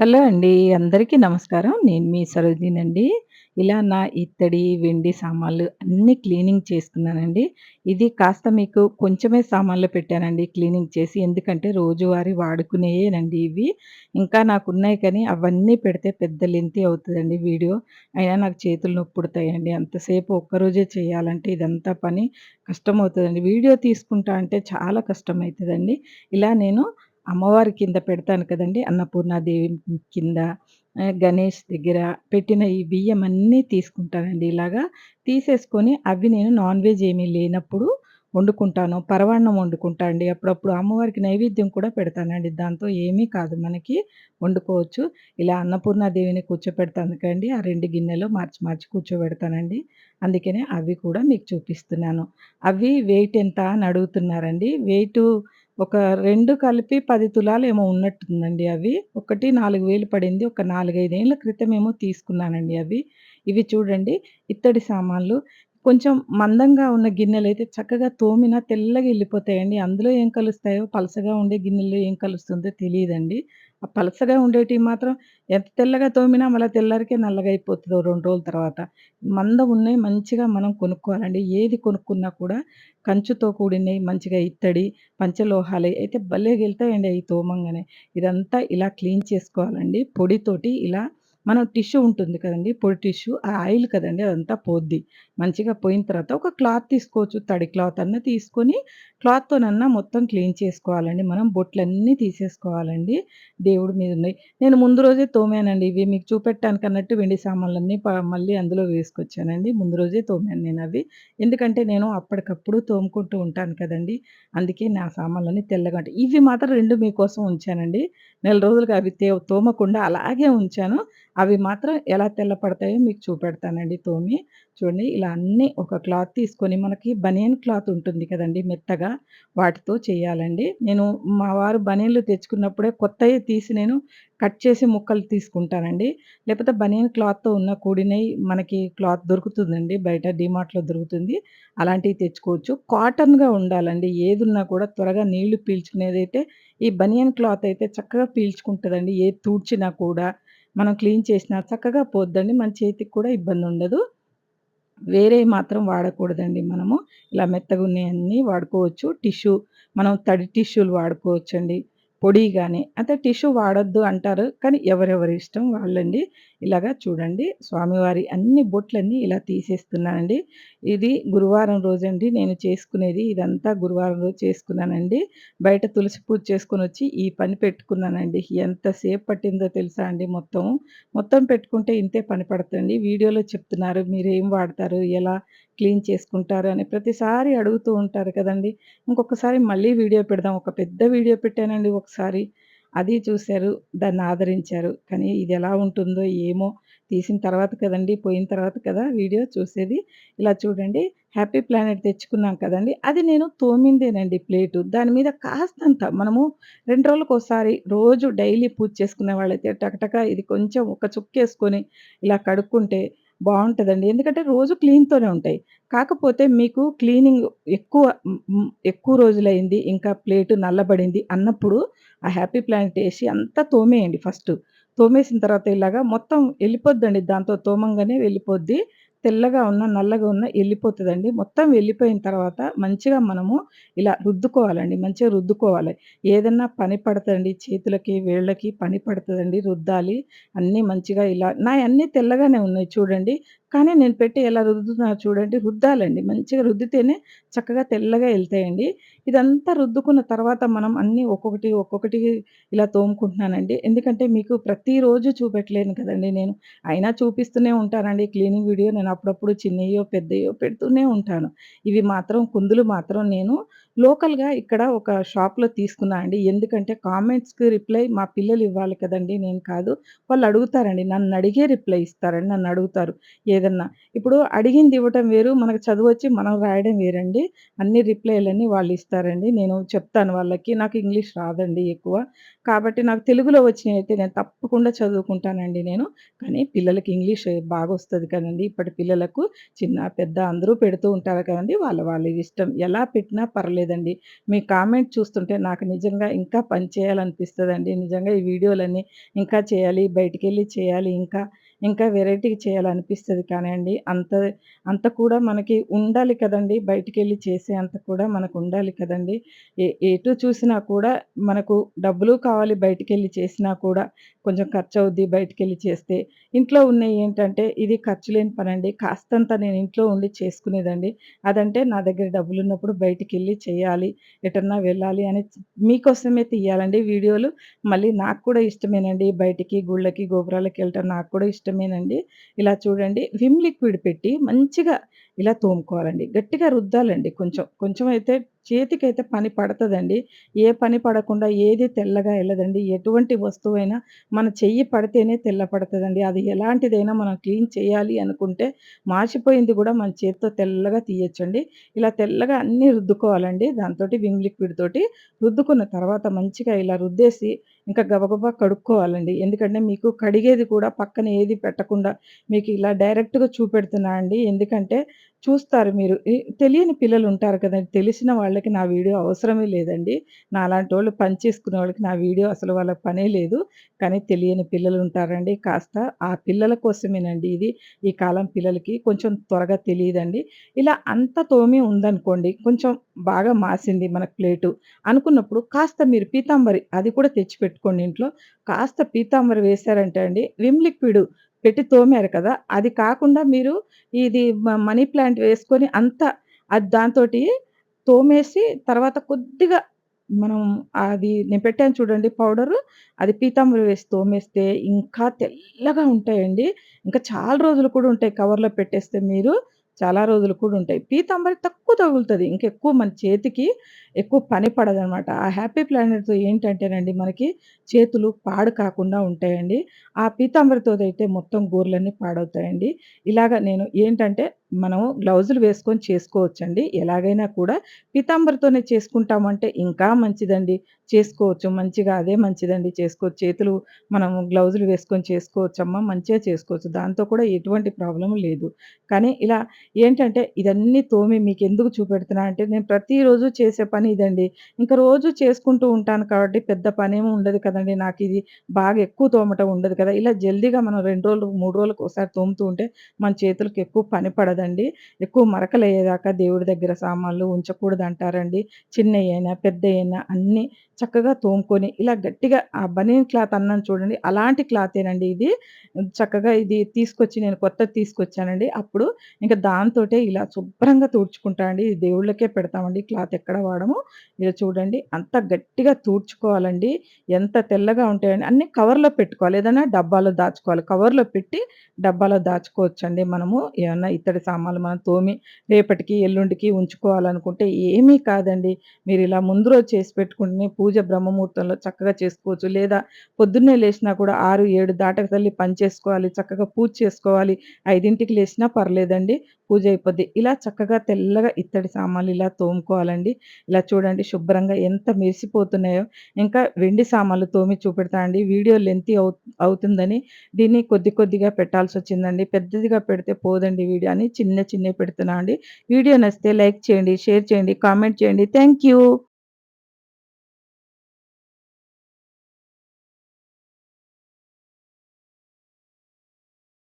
Hello అండి. అందరికీ నమస్కారం. నేను మీ సరోజినండి. ఇలా నా ఇత్తడి, వెండి సామాన్లు అన్నీ క్లీనింగ్ చేసుకున్నానండి. ఇది కాస్త మీకు కొంచెమే సామాన్లు పెట్టానండి క్లీనింగ్ చేసి. ఎందుకంటే రోజువారీ వాడుకునేయేనండి ఇవి. ఇంకా నాకున్నాయి కానీ అవన్నీ పెడితే పెద్ద లెంతి అవుతుందండి వీడియో. అయినా నాకు చేతులు నొప్పుడుతాయండి. అంతసేపు ఒక్కరోజే చేయాలంటే ఇదంతా పని కష్టమవుతుందండి వీడియో తీసుకుంటా అంటే చాలా కష్టమవుతుందండి ఇలా నేను అమ్మవారి కింద పెడతాను కదండి అన్నపూర్ణాదేవి కింద, గణేష్ దగ్గర పెట్టిన ఈ బియ్యం అన్నీ తీసుకుంటానండి ఇలాగా. తీసేసుకొని అవి నేను నాన్ వెజ్ ఏమీ లేనప్పుడు వండుకుంటాను. పరవాన్నం వండుకుంటా అండి. అప్పుడప్పుడు అమ్మవారికి నైవేద్యం కూడా పెడతానండి. దాంతో ఏమీ కాదు మనకి వండుకోవచ్చు. ఇలా అన్నపూర్ణాదేవిని కూర్చోపెడతాను కండి. ఆ రెండు గిన్నెలో మార్చి మార్చి కూర్చోబెడతానండి. అందుకనే అవి కూడా మీకు చూపిస్తున్నాను. అవి వెయిట్ ఎంత అని అడుగుతున్నారండి. వెయిటు ఒక రెండు కలిపి పది తులాలు ఏమో ఉన్నట్టుందండి అవి. ఒకటి 4000 పడింది. ఒక 4, 5 ఏళ్ళ క్రితమేమో తీసుకున్నానండి అవి. ఇవి చూడండి ఇత్తడి సామాన్లు. కొంచెం మందంగా ఉన్న గిన్నెలు అయితే చక్కగా తోమినా తెల్లగా వెళ్ళిపోతాయండి అందులో ఏం కలుస్తాయో పలసగా ఉండే గిన్నెల్లో ఏం కలుస్తుందో తెలియదండి ఆ పలసగా ఉండేటివి మాత్రం ఎంత తెల్లగా తోమినా మళ్ళీ తెల్లరికే నల్లగా అయిపోతుందో రెండు రోజుల తర్వాత. మంద ఉన్నాయి మంచిగా మనం కొనుక్కోవాలండి. ఏది కొనుక్కున్నా కూడా కంచుతో కూడినవి మంచిగా ఇత్తడి, పంచలోహాలు అయితే భలే గెలుతాయండి అవి తోమంగానే. ఇదంతా ఇలా క్లీన్ చేసుకోవాలండి. పొడితోటి ఇలా మనం టిష్యూ ఉంటుంది కదండి పొడి టిష్యూ ఆ ఆయిల్ కదండి అదంతా పోద్ది. మంచిగా పోయిన తర్వాత ఒక క్లాత్ తీసుకోవచ్చు. తడి క్లాత్ అన్నా తీసుకొని క్లాత్‌తోనన్నా మొత్తం క్లీన్ చేసుకోవాలండి. మనం బొట్లన్నీ తీసేసుకోవాలండి. దేవుడి మీదున్నయి. నేను ముందు రోజే తోమానండి ఇవి మీకు చూపెట్టడానికన్నట్టు వెండి సామాన్లన్నీ మళ్ళీ అందులో వేసుకొచ్చానండి. ముందు రోజే తోమాను నేను అవి ఎందుకంటే నేను అప్పటికప్పుడు తోముకుంటూ ఉంటాను కదండి అందుకే నా సామాన్లన్నీ తెల్లగా ఉంటాయి. ఇవి మాత్రం రెండు మీకోసం ఉంచానండి. నెల రోజులుగా అవి తే తోమకుండా అలాగే ఉంచాను. అవి మాత్రం ఎలా తెల్లపడతాయో మీకు చూపెడతానండి తోమి. చూడండి ఇలా అన్నీ ఒక క్లాత్ తీసుకొని మనకి బనియన్ క్లాత్ ఉంటుంది కదండి మెత్తగా వాటితో చేయాలండి. నేను మా వారు బనియన్‌లు తెచ్చుకున్నప్పుడే కొత్తవి తీసి నేను కట్ చేసి ముక్కలు తీసుకుంటానండి. లేకపోతే బనియన్ క్లాత్‌తో ఉన్న కూడినవి మనకి క్లాత్ దొరుకుతుందండి. బయట డీమార్ట్‌లో దొరుకుతుంది. అలాంటివి తెచ్చుకోవచ్చు. కాటన్‌గా ఉండాలండి. ఏదున్నా కూడా త్వరగా నీళ్ళు పీల్చుకునేదైతే ఈ బనియన్ క్లాత్ అయితే చక్కగా పీల్చుకుంటుందండి ఏది తూడ్చినా కూడా, మనం క్లీన్ చేసినా చక్కగా పోద్దండి. మన చేతికి కూడా ఇబ్బంది ఉండదు వేరే మాత్రం వాడకూడదండి మనము. ఇలా మెత్తగున్నయన్నీ వాడుకోవచ్చు. టిష్యూ మనం తడి టిష్యూలు వాడుకోవచ్చండి. పొడి కానీ అయితే టిష్యూ వాడొద్దు అంటారు. కానీ ఎవరెవరి ఇష్టం వాళ్ళండి. ఇలాగా చూడండి స్వామివారి అన్ని బొట్లన్నీ ఇలా తీసేస్తున్నానండి. ఇది గురువారం రోజండి నేను చేసుకునేది. ఇదంతా గురువారం రోజు చేసుకున్నానండి. బయట తులసి పూజ చేసుకుని వచ్చి ఈ పని పెట్టుకున్నానండి. ఎంతసేపు పట్టిందో తెలుసా అండి మొత్తం. మొత్తం పెట్టుకుంటే ఇంతే పని పడుతుంది వీడియోలో చెప్తున్నారు. మీరేం వాడతారు? ఎలా క్లీన్ చేసుకుంటారు? అని ప్రతిసారి అడుగుతూ ఉంటారు కదండీ! ఇంకొకసారి మళ్ళీ వీడియో పెడదాం. ఒక పెద్ద వీడియో పెట్టానండి ఒకసారి. అది చూశారు దాన్ని ఆదరించారు. కానీ ఇది ఎలా ఉంటుందో ఏమో! తీసిన తర్వాత కదండి పోయిన తర్వాత కదా వీడియో చూసేది. ఇలా చూడండి హ్యాపీ ప్లానెట్ తెచ్చుకున్నాం కదండీ! అది నేను తోమిందేనండి ప్లేటు. దాని మీద కాస్తంత మనము రెండు రోజులకోసారి రోజు డైలీ పూజ చేసుకునే వాళ్ళైతే టకటక ఇది కొంచెం ఒక చుక్కేసుకొని ఇలా కడుక్కుంటే బావుంటదండి. ఎందుకంటే రోజు క్లీన్‌తోనే ఉంటాయి. కాకపోతే మీకు క్లీనింగ్ ఎక్కువ హ్మ్, హ్మ్, ఎక్కువ రోజులయింది. ఇంకా ప్లేటు నల్లబడింది అన్నప్పుడు ఆ హ్యాపీ ప్లాంట్ వేసి అంతా తోమేయండి ఫస్టు. తోమేసిన తర్వాత ఇలాగా మొత్తం ఎళ్ళిపోద్దండి. దాంతో తోమంగానే వెళ్ళిపోద్ది. తెల్లగా ఉన్న, నల్లగా ఉన్న వెళ్ళిపోతుందండి మొత్తం వెళ్ళిపోయిన తర్వాత మంచిగా మనము ఇలా రుద్దుకోవాలండి. మంచిగా రుద్దుకోవాలి. ఏదన్నా పని పడతదండి. చేతులకి, వేళ్ళకి పని పడుతుందండి రుద్దాలి. అన్నీ మంచిగా ఇలా నాయన్నీ తెల్లగానే ఉన్నాయి చూడండి. కానీ నేను పెట్టి ఎలా రుద్దుతున్నా చూడండి. రుద్దాలండి. మంచిగా రుద్దితేనే చక్కగా తెల్లగా వెళ్తాయండి ఇదంతా రుద్దుకున్న తర్వాత మనం అన్నీ ఒక్కొక్కటి, ఒక్కొక్కటి ఇలా తోముకుంటున్నానండి. ఎందుకంటే మీకు ప్రతిరోజు చూపెట్టలేను కదండి నేను. అయినా చూపిస్తూనే ఉంటానండి క్లీనింగ్ వీడియో. నేను అప్పుడప్పుడు చిన్నయో, పెద్దయో పెడుతూనే ఉంటాను. ఇవి మాత్రం కుందులు మాత్రం నేను లోకల్‌గా ఇక్కడ ఒక షాప్‌లో తీసుకున్నా అండి. ఎందుకంటే కామెంట్స్‌కి రిప్లై మా పిల్లలు ఇవ్వాలి కదండి నేను కాదు. వాళ్ళు అడుగుతారండి. నన్ను అడిగే రిప్లై ఇస్తారండి. నన్నడుగుతారు ఏదన్నా. ఇప్పుడు అడిగింది ఇవ్వటం వేరు. మనకు చదువొచ్చి మనం రాయడం వేరండి. అన్ని రిప్లైలన్నీ చెప్తారండి నేను చెప్తాను వాళ్ళకి. నాకు ఇంగ్లీష్ రాదండి ఎక్కువ. కాబట్టి నాకు తెలుగులో వచ్చినైతే నేను తప్పకుండా చదువుకుంటానండి నేను. కానీ పిల్లలకి ఇంగ్లీష్ బాగా వస్తుంది కదండి ఇప్పటి పిల్లలకు. చిన్న, పెద్ద అందరూ పెడుతూ ఉంటారు కదండి వాళ్ళ వాళ్ళ ఇష్టం. ఎలా పెట్టినా పర్లేదండి మీ కామెంట్ చూస్తుంటే నాకు నిజంగా ఇంకా పని అండి నిజంగా ఈ వీడియోలన్నీ ఇంకా చేయాలి, బయటికి వెళ్ళి చేయాలి ఇంకా, ఇంకా వెరైటీగా కానీ అండి అంత అంత కూడా మనకి ఉండాలి కదండి బయటికి వెళ్ళి చేసే అంత కూడా మనకుండాలి కదండి ఏ ఎటు చూసినా కూడా మనకు డబ్బులు కావాలి బయటికి వెళ్ళి చేసినా కూడా. కొంచెం ఖర్చు అవుద్ది బయటికి వెళ్ళి చేస్తే. ఇంట్లో ఉన్నాయి ఏంటంటే ఇది ఖర్చు లేని పనండి. కాస్తంత నేను ఇంట్లో ఉండి చేసుకునేదండి. అదంటే నా దగ్గర డబ్బులున్నప్పుడు బయటికెళ్ళి చేయాలి, ఎటన్నా వెళ్ళాలి అని మీకోసమే తీయాలండి వీడియోలు. మళ్ళీ నాకు కూడా ఇష్టమేనండి బయటికి, గుళ్ళకి, గోపురాలకి వెళ్ళటం నాకు కూడా ఇష్టం ఇష్టమేనండి. ఇలా చూడండి విమ్ లిక్విడ్ పెట్టి మంచిగా ఇలా తోముకోవాలండి. గట్టిగా రుద్దాలండి కొంచెం. కొంచెం అయితే చేతికైతే పని పడుతుందండి ఏ పని పడకుండా ఏది తెల్లగా వెళ్ళదండి ఎటువంటి వస్తువైనా మన చెయ్యి పడితేనే తెల్ల పడుతుందండి అది ఎలాంటిదైనా మనం క్లీన్ చేయాలి అనుకుంటే మాసిపోయింది కూడా మన చేతితో తెల్లగా తీయొచ్చండి. ఇలా తెల్లగా అన్నీ రుద్దుకోవాలండి. దాంతో విమ్ లిక్విడ్ తోటి రుద్దుకున్న తర్వాత మంచిగా ఇలా రుద్దేసి ఇంకా గబగబా కడుక్కోవాలండి. ఎందుకంటే మీకు కడిగేది కూడా పక్కన ఏది పెట్టకుండా మీకు ఇలా డైరెక్ట్‌గా చూపెడుతున్నా అండి. ఎందుకంటే చూస్తారు మీరు. ఈ తెలియని పిల్లలుంటారు కదండి తెలిసిన వాళ్ళకి నా వీడియో అవసరమే లేదండి. నాలాంటోళ్ళు పని చేసుకునే వాళ్ళకి నా వీడియో అసలు వాళ్ళకి పనే లేదు. కానీ తెలియని పిల్లలు ఉంటారండి కాస్త ఆ పిల్లల కోసమేనండి ఇది. ఈ కాలం పిల్లలకి కొంచెం త్వరగా తెలియదండి ఇలా అంత తోమి ఉందనుకోండి, కొంచెం బాగా మాసింది మన ప్లేటు అనుకున్నప్పుడు కాస్త మీరు పీతాంబరి అది కూడా తెచ్చి పెట్టుకోండి ఇంట్లో. కాస్త పీతాంబరి వేశారంటే అండి విమ్ లిక్విడ్ పెట్టి తోమారు కదా! అది కాకుండా మీరు ఇది మనీ ప్లాంట్ వేసుకొని అంతా అది దాంతోటి తోమేసి తర్వాత కొద్దిగా మనం అది నేను పెట్టాను చూడండి పౌడరు. అది పీతాంబరి వేసి తోమేస్తే ఇంకా తెల్లగా ఉంటాయండి. ఇంకా చాలా రోజులు కూడా ఉంటాయి కవర్‌లో పెట్టేస్తే మీరు. చాలా రోజులు కూడా ఉంటాయి. పీతాంబరి తక్కువ తగులుతుంది ఇంకెక్కువ మన చేతికి ఎక్కువ పని పడదనమాట. ఆ హ్యాపీ ప్లానెట్‌తో ఏంటంటేనండి మనకి చేతులు పాడు కాకుండా ఉంటాయండి. ఆ పీతాంబరితో అయితే మొత్తం గోర్లన్నీ పాడవుతాయండి. ఇలాగ నేను ఏంటంటే మనం గ్లౌజులు వేసుకొని చేసుకోవచ్చండి. ఎలాగైనా కూడా పీతాంబరితోనే చేసుకుంటామంటే ఇంకా మంచిదండి. చేసుకోవచ్చు. మంచిగా అదే మంచిదండి చేసుకోవచ్చు. చేతులు మనం గ్లౌజులు వేసుకొని చేసుకోవచ్చమ్మా. మంచిగా చేసుకోవచ్చు. దాంతో కూడా ఎటువంటి ప్రాబ్లం లేదు. కానీ ఇలా ఏంటంటే ఇదన్నీ తోమి మీకు ఎందుకు చూపెడుతున్నా అంటే నేను ప్రతిరోజు చేసే పని ఇదండి. ఇంక రోజు చేసుకుంటూ ఉంటాను కాబట్టి పెద్ద పనేమి ఉండదు కదండి నాకు ఇది బాగా ఎక్కువ తోమటం ఉండదు కదా! ఇలా జల్దీగా మనం రెండు రోజులు, మూడు రోజులకు ఒకసారి తోముతూ ఉంటే మన చేతులకి ఎక్కువ పని పడదండి. ఎక్కువ మరకలయ్యేదాకా దేవుడి దగ్గర సామాన్లు ఉంచకూడదు అంటారండి చిన్న అయినా పెద్ద అయినా అన్నీ చక్కగా తోముకొని ఇలా గట్టిగా ఆ బనీన్ క్లాత్ అన్నాను చూడండి అలాంటి క్లాతేనండి ఇది. చక్కగా ఇది తీసుకొచ్చి నేను కొత్తది తీసుకొచ్చానండి. అప్పుడు ఇంకా దాంతోటే ఇలా శుభ్రంగా తుడుచుకుంటా అండి. ఇది దేవుళ్ళకే పెడతామండి. క్లాత్ ఎక్కడ వాడము. ఇలా చూడండి అంత గట్టిగా తూడ్చుకోవాలండి ఎంత తెల్లగా ఉంటాయండి. అన్ని కవర్‌లో పెట్టుకోవాలి. ఏదైనా డబ్బాలో దాచుకోవాలి. కవర్‌లో పెట్టి డబ్బాలో దాచుకోవచ్చండి మనము. ఏమన్నా ఇత్తడి సామాన్లు మనం తోమి రేపటికి, ఎల్లుండికి ఉంచుకోవాలనుకుంటే ఏమీ కాదండి. మీరిలా ముందు రోజు చేసి పెట్టుకుంటేనే పూజ బ్రహ్మముహూర్తంలో చక్కగా చేసుకోవచ్చు. లేదా పొద్దున్నే లేచినా కూడా 6, 7 దాటక తల్లి పని చేసుకోవాలి. చక్కగా పూజ చేసుకోవాలి. ఐదింటికి లేచినా పర్లేదండి. పూజ అయిపోద్ది. ఇలా చక్కగా తెల్లగా ఇత్తడి సామాన్లు ఇలా తోముకోవాలండి. ఇలా చూడండి శుభ్రంగా ఎంత మెరిసిపోతున్నాయో. ఇంకా వెండి సామాన్లు తోమి చూపెడతా అండి. వీడియో లెంతి అవు అవుతుందని దీన్ని కొద్ది కొద్దిగా పెట్టాల్సి వచ్చిందండి పెద్దదిగా పెడితే పోదండి వీడియో అని చిన్న చిన్నవి పెడుతున్నా అండి. వీడియో నచ్చితే లైక్ చేయండి, షేర్ చేయండి, కామెంట్ చేయండి. Thank you.